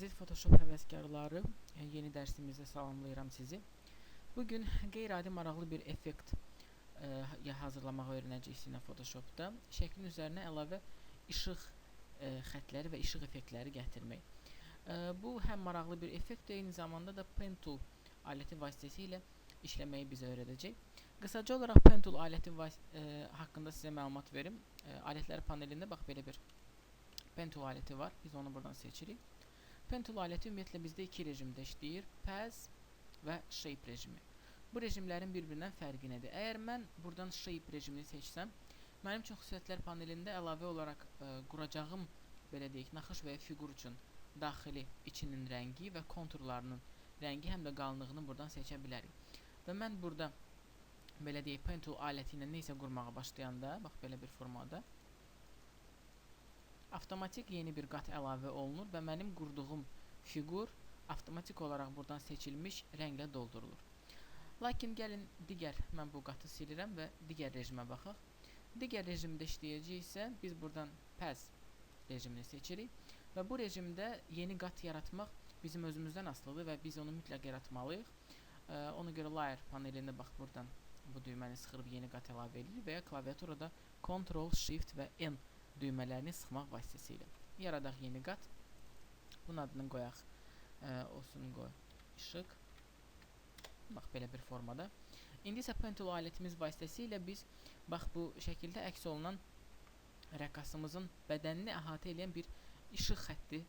Əziz Photoshop həvəskarları, e, yeni dərsimizdə salamlayıram sizi. Bu gün qeyri-adi maraqlı bir effekt e, ya hazırlamağı öyrənəcəyik sizinlə Photoshopda. Şəklin üzərinə əlavə işıq e, xətləri və işıq effektləri gətirmək. E, bu həm maraqlı bir effekt, eyni zamanda da Pen Tool aləti vasitəsilə işləməyi bizə öyrədəcək. Qısaca olaraq Pen Tool aləti e, haqqında sizə məlumat verim. E, alətlər panelində bax belə bir Pen Tool aləti var. Biz onu buradan seçirik. Pentool aləti ümumiyyətlə bizdə iki rejimdə işləyir. Paz və Shape rejimi. Bu rejimlərin bir-birindən fərqi nədir? Əgər mən buradan Shape rejimini seçsəm, mənim üçün xüsusiyyətlər panelində əlavə olaraq ə, e, quracağım belə deyək, naxış və ya fiqur üçün daxili içinin rəngi və konturlarının rəngi həm də qalınlığını buradan seçə bilərik. Və mən burada belə deyək, Pentool aləti ilə nə isə qurmağa başlayanda, bax belə bir formada avtomatik yeni bir qat əlavə olunur və mənim qurduğum fiqur avtomatik olaraq buradan seçilmiş rənglə doldurulur. Lakin gəlin digər, mən bu qatı silirəm və digər rejimə baxaq. Digər rejimdə işləyəcəksə, biz buradan Paz rejimini seçirik və bu rejimdə yeni qat yaratmaq bizim özümüzdən asılıdır və biz onu mütləq yaratmalıyıq. Ona görə Layer panelində bax buradan bu düyməni sıxırıb yeni qat əlavə edirik və ya klaviaturada Ctrl, Shift və N düymələrini sıxmaq vasitəsilə. Yaradaq yeni qat. Bunun adını qoyaq. Ə, olsun qoy. İşıq. Bax belə bir formada. İndi isə Pentool alətimiz vasitəsilə biz bax bu şəkildə əks olunan rəqqasımızın bədənini əhatə edən bir işıq xətti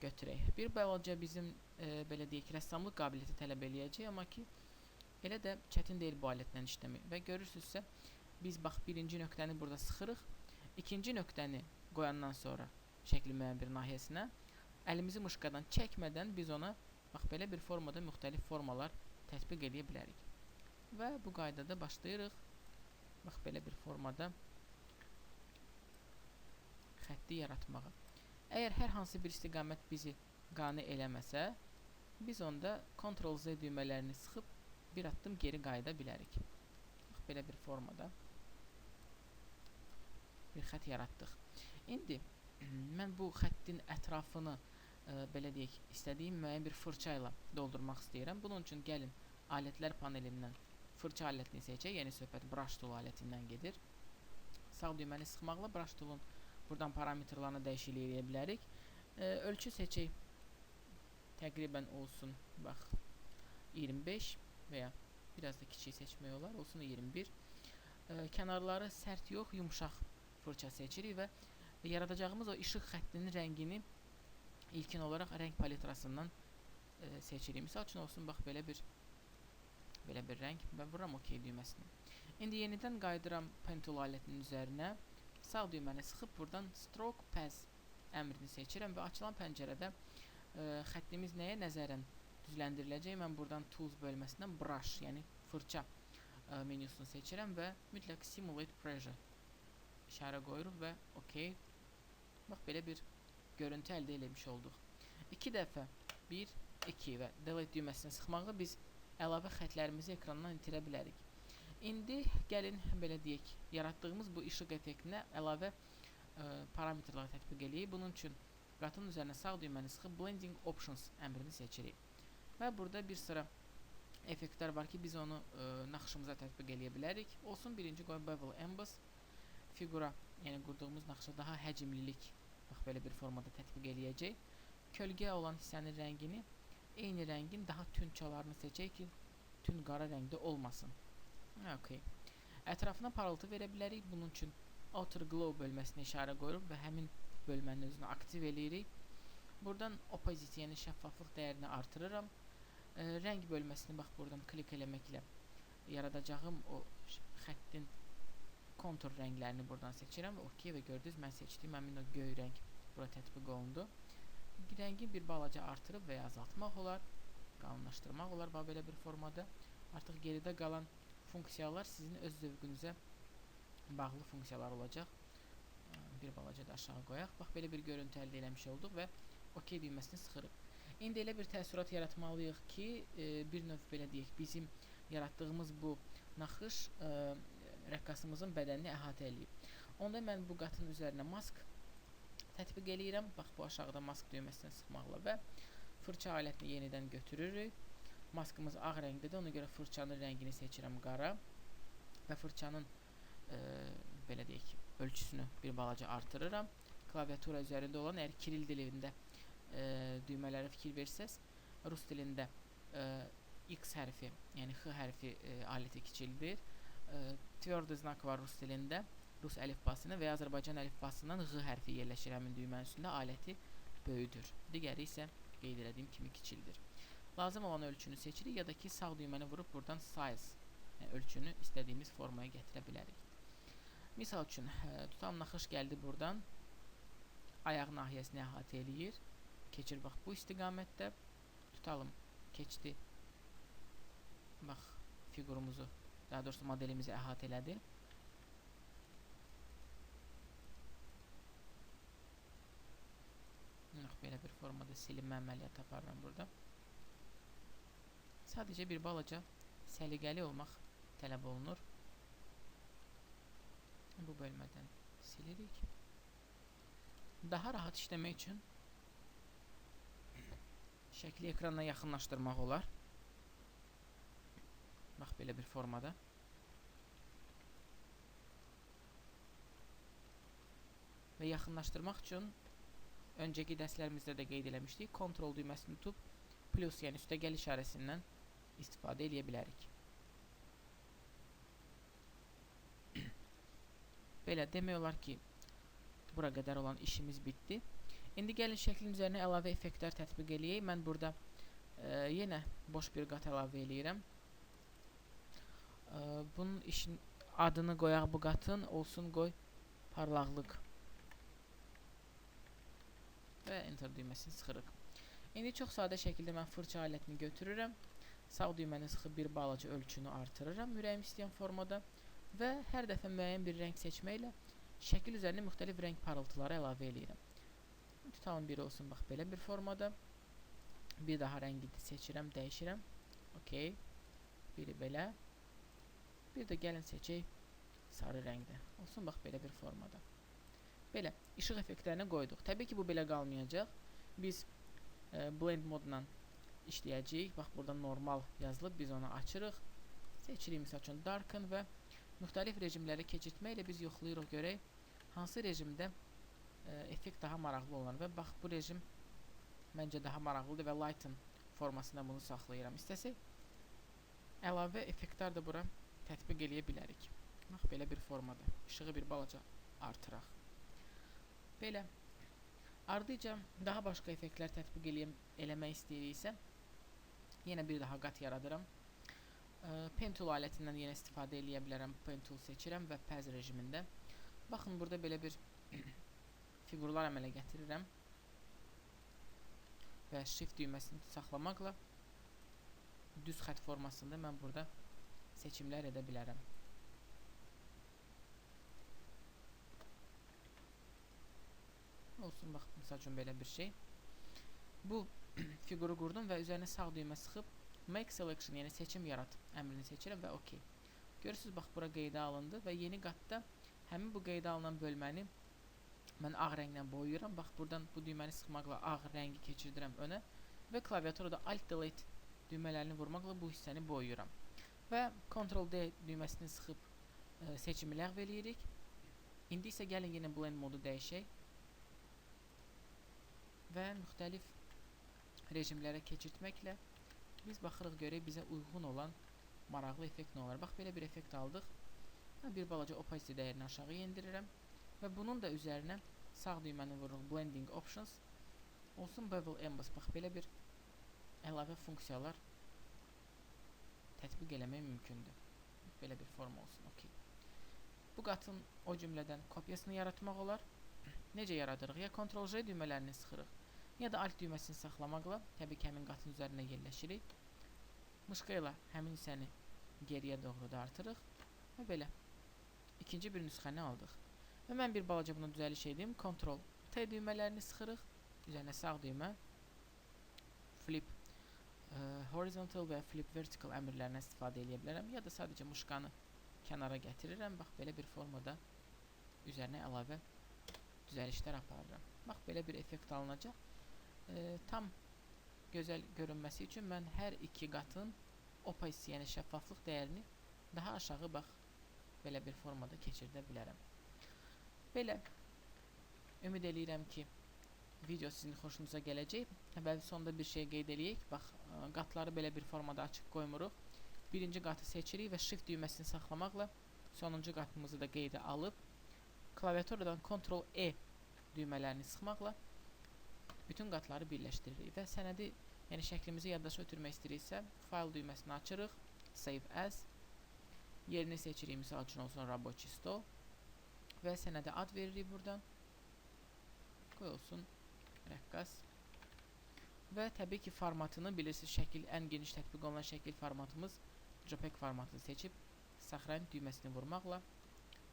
götürək. Bir balaca bizim e, belə deyək, rəssamlıq qabiliyyəti tələb eləyəcək, amma ki elə də çətin deyil bu alətlə işləmək. Və görürsünüzsə biz bax birinci nöqtəni burada sıxırıq ikinci nöqtəni qoyandan sonra şəklin müəyyən bir nahiyəsinə əlimizi mışqadan çəkmədən biz ona bax belə bir formada müxtəlif formalar tətbiq edə bilərik. Və bu qaydada başlayırıq. Bax belə bir formada xətti yaratmağa. Əgər hər hansı bir istiqamət bizi qane eləməsə, biz onda Ctrl Z düymələrini sıxıb bir addım geri qayıda bilərik. Bax belə bir formada bir xətt yaratdıq. İndi mən bu xəttin ətrafını ə, e, belə deyək, istədiyim müəyyən bir fırça ilə doldurmaq istəyirəm. Bunun üçün gəlin alətlər panelindən fırça alətini seçək. Yəni söhbət brush tool alətindən gedir. Sağ düyməni sıxmaqla brush toolun buradan parametrlarını dəyişiklik edə bilərik. Ə, e, ölçü seçək. Təqribən olsun, bax 25 və ya biraz da kiçik seçmək olar. Olsun 21. Ə, e, kənarları sərt yox, yumşaq fırça seçirik və yaradacağımız o işıq xəttinin rəngini ilkin olaraq rəng palitrasından e, seçirik. Misal üçün olsun bax belə bir belə bir rəng və vururam OK düyməsini. İndi yenidən qayıdıram pen tool alətinin üzərinə. Sağ düyməni sıxıb buradan stroke path əmrini seçirəm və açılan pəncərədə e, xəttimiz nəyə nəzərən düzləndiriləcək? Mən buradan tools bölməsindən brush, yəni fırça e, menüsünü seçirəm və mütləq simulate pressure işarə qoyuruq və OK. Bax belə bir görüntü əldə eləmiş olduq. 2 dəfə 1 2 və delete düyməsini sıxmaqla biz əlavə xətlərimizi ekrandan itirə bilərik. İndi gəlin belə deyək, yaratdığımız bu işıq effektinə əlavə ə, e, parametrlər tətbiq eləyək. Bunun üçün qatın üzərinə sağ düyməni sıxıb blending options əmrini seçirik. Və burada bir sıra effektlər var ki, biz onu ə, e, naxışımıza tətbiq eləyə bilərik. Olsun birinci qoy bevel emboss fiqura, yəni qurduğumuz naxışa daha həcmlilik bax belə bir formada tətbiq eləyəcək. Kölgə olan hissənin rəngini eyni rəngin daha tünd çalarını seçək ki, tünd qara rəngdə olmasın. Okay. Ətrafına parıltı verə bilərik. Bunun üçün Outer Glow bölməsinə işarə qoyuruq və həmin bölmənin özünü aktiv eləyirik. Buradan opacity, yəni şəffaflıq dəyərini artırıram. E, rəng bölməsini bax buradan klik eləməklə yaradacağım o xəttin kontur rənglərini buradan seçirəm və OK və gördünüz mən seçdiyim həmin o göy rəng bura tətbiq olundu. Rəngi bir balaca artırıb və ya azaltmaq olar, qalınlaşdırmaq olar və belə bir formada. Artıq geridə qalan funksiyalar sizin öz zövqünüzə bağlı funksiyalar olacaq. Bir balaca da aşağı qoyaq. Bax belə bir görüntü əldə eləmiş olduq və OK düyməsini sıxırıq. İndi elə bir təəssürat yaratmalıyıq ki, e, bir növ belə deyək, bizim yaratdığımız bu naxış e, rəqqasımızın bədənini əhatə eləyib. Onda mən bu qatın üzərinə mask tətbiq eləyirəm. Bax bu aşağıda mask düyməsini sıxmaqla və fırça alətini yenidən götürürük. Maskımız ağ rəngdədir. Ona görə fırçanın rəngini seçirəm qara və fırçanın e, belə deyək, ölçüsünü bir balaca artırıram. Klaviatura üzərində olan əgər kiril dilində e, düymələrə fikir versəz, rus dilində e, X hərfi, yəni X hərfi e, aləti kiçildir. E, tverdi znak var rus dilində. Rus əlifbasını və ya Azərbaycan əlifbasından Ğ hərfi yerləşir həmin düymənin üstündə. Aləti böyüdür. Digəri isə qeyd etdiyim kimi kiçildir. Lazım olan ölçünü seçirik ya da ki sağ düyməni vurub buradan size yəni ölçünü istədiyimiz formaya gətirə bilərik. Misal üçün, ə, tutam naxış gəldi buradan. Ayaq nahiyəsini əhatə eləyir. Keçir bax bu istiqamətdə. Tutalım, keçdi. Bax, fiqurumuzu, daha doğrusu modelimizi əhatə elədi. Yox, belə bir formada silinmə əməliyyatı aparıram burada. Sadəcə bir balaca səliqəli olmaq tələb olunur. Bu bölmədən silirik. Daha rahat işləmək üçün şəkli ekrana yaxınlaşdırmaq olar. Bax belə bir formada. Və yaxınlaşdırmaq üçün öncəki dərslərimizdə də qeyd eləmişdik. Kontrol düyməsini tutub plus, yəni üstəgəl işarəsindən istifadə edə bilərik. Belə demək olar ki, bura qədər olan işimiz bitdi. İndi gəlin şəklin üzərinə əlavə effektlər tətbiq eləyək. Mən burada e, yenə boş bir qat əlavə eləyirəm. Bunun işin adını qoyaq bu qatın, olsun qoy parlaqlıq və enter düyməsini sıxırıq. İndi çox sadə şəkildə mən fırça alətini götürürəm. Sağ düyməni sıxıb bir balaca ölçünü artırıram ürəyim istəyən formada və hər dəfə müəyyən bir rəng seçməklə şəkil üzərinə müxtəlif rəng parıltıları əlavə eləyirəm. Tutalım biri olsun bax belə bir formada. Bir daha rəngi seçirəm, dəyişirəm. OK. Biri belə. Bir də gəlin seçək sarı rəngdə. Olsun bax belə bir formada. Belə işıq effektlərini qoyduq. Təbii ki, bu belə qalmayacaq. Biz e, blend modla işləyəcəyik. Bax, burada normal yazılıb. Biz onu açırıq. Seçirik, misal üçün, darken və müxtəlif rejimləri keçirtməklə biz yoxlayırıq görək hansı rejimdə e, effekt daha maraqlı olar və bax bu rejim məncə daha maraqlıdır və lighten formasında bunu saxlayıram. İstəsək əlavə effektlər də bura tətbiq eləyə bilərik. Bax belə bir formada. İşığı bir balaca artıraq. Belə. Ardıca daha başqa effektlər tətbiq eləyəm, eləmək istəyiriksə, yenə bir daha qat yaradıram. E, Pen tool alətindən yenə istifadə eləyə bilərəm. Pen tool seçirəm və pəz rejimində. Baxın, burada belə bir fiqurlar əmələ gətirirəm. Və shift düyməsini saxlamaqla düz xət formasında mən burada seçimlər edə bilərəm. olsun bax misal üçün belə bir şey. Bu fiquru qurdum və üzərinə sağ düymə sıxıb make selection, yəni seçim yarat əmrini seçirəm və OK. Görürsüz bax bura qeydə alındı və yeni qatda həmin bu qeydə alınan bölməni mən ağ rənglə boyayıram. Bax buradan bu düyməni sıxmaqla ağ rəngi keçirdirəm önə və klaviaturada alt delete düymələrini vurmaqla bu hissəni boyayıram. Və Ctrl D düyməsini sıxıb ə, seçimi ləğv eləyirik. İndi isə gəlin yenə blend modu dəyişək və müxtəlif rejimlərə keçirtməklə biz baxırıq görək bizə uyğun olan maraqlı effekt nə olar. Bax belə bir effekt aldıq. Bir balaca opacity dəyərini aşağı endirirəm və bunun da üzərinə sağ düyməni vururuq blending options. Olsun bevel emboss. Bax belə bir əlavə funksiyalar tətbiq eləmək mümkündür. Belə bir forma olsun. Okay. Bu qatın o cümlədən kopyasını yaratmaq olar. Necə yaradırıq? Ya Ctrl-J düymələrini sıxırıq ya da alt düyməsini saxlamaqla təbii ki, həmin qatın üzərinə yerləşirik. Mışqa ilə həmin hissəni geriyə doğru dartırıq və belə ikinci bir nüsxəni aldıq. Və mən bir balaca bunu düzəliş edeyim. Ctrl T düymələrini sıxırıq. Üzərinə sağ düymə flip ə, horizontal və flip vertical əmrlərindən istifadə edə bilərəm ya da sadəcə muşqanı kənara gətirirəm. Bax belə bir formada üzərinə əlavə düzəlişlər aparıram. Bax belə bir effekt alınacaq. E, tam gözəl görünməsi üçün mən hər iki qatın opacity, yəni şəffaflıq dəyərini daha aşağı bax belə bir formada keçirdə bilərəm. Belə ümid eləyirəm ki, video sizin xoşunuza gələcək. Və sonda bir şey qeyd eləyək. Bax, qatları belə bir formada açıq qoymuruq. Birinci qatı seçirik və shift düyməsini saxlamaqla sonuncu qatımızı da qeydə alıb klaviaturadan Ctrl E düymələrini sıxmaqla bütün qatları birləşdiririk və sənədi, yəni şəklimizi yaddaşa ötürmək istəyiriksə, fayl düyməsini açırıq, save as, yerini seçirik, misal üçün olsun Rabochi Stol və sənədə ad veririk buradan. Qoy olsun rəqqas. Və təbii ki, formatını bilirsiniz, şəkil ən geniş tətbiq olunan şəkil formatımız JPEG formatını seçib saxrayan düyməsini vurmaqla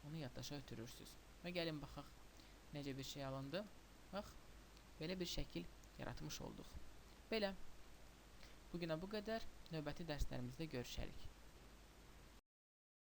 onu yaddaşa ötürürsüz. Və gəlin baxaq necə bir şey alındı. Bax, belə bir şəkil yaratmış olduq. Belə. Bugünə bu qədər. Növbəti dərslərimizdə görüşərik.